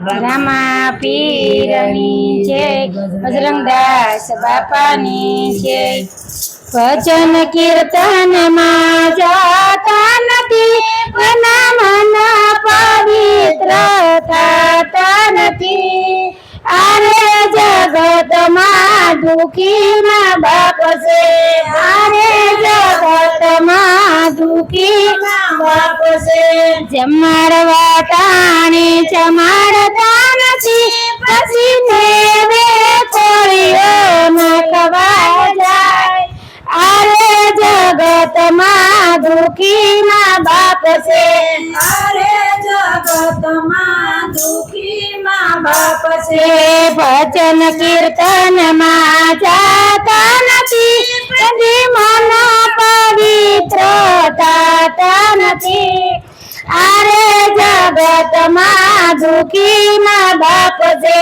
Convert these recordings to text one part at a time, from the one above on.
રામા પીરની જય બજરંગદાસ બાપાની જય ભજન કીર્તન માં જાતા નથી મના મન પવિત્ર થતા નથી આરે જગતમાં દુખી માં બાપ છે આરે જગતમાં દુખી માં છે. જમાડવા ટાણે જમાડતા નથી પછી નેવે કોળીઓ નખવા જાય. આરે જગતમાં દુખી માં બાપ છે. અરે જગતમાં દુખી માં બાપ છે. ભજન કીર્તનમાં જાતા આરે જગતમાં દુખી માં બાપ છે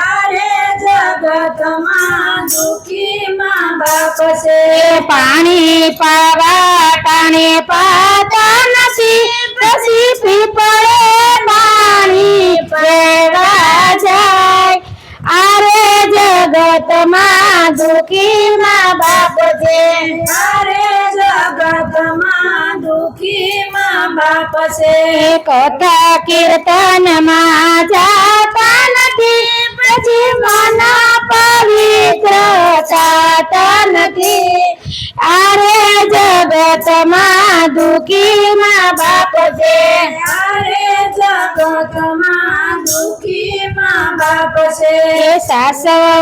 અરે જગતમાં દુખી માં બાપ છે પાણી પાવા ટાણે પાતા નથી પછી પીપળે પાણી પીવા જાય આરે જગતમાં દુખી માં બાપ છે અરે જગતમાં દુખી માં બાપ છે કથા કીર્તન માં જાતા નથી પછી મન પવિત્ર થતા નથી આરે જગતમાં દુખી માં બાપ છે અરે જગતમાં દુખી માં બાપ છે એ સાસવા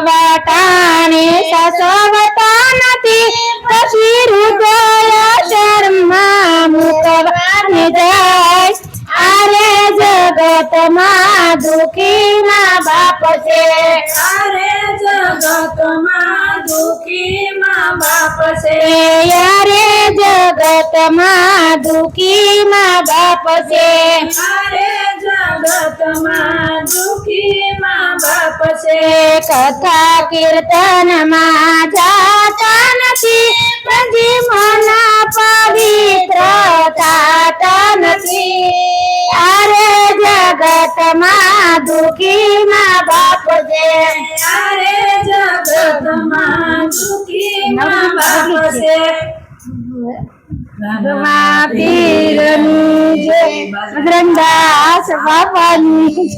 જગતમાં દુખી માં બાપ છે. અરે જગતમાં દુખી માં બાપ છે. અરે જગતમાં દુખી માં બાપ છે. અરે જગતમાં દુખી માં બાપ છે. કથા કીર્તન જગતમાં દુખી માં બાપ છે. અરે જગતમાં દુખી માં બાપ છે. રામા પીરની જય. બજરંગદાસ બાપાની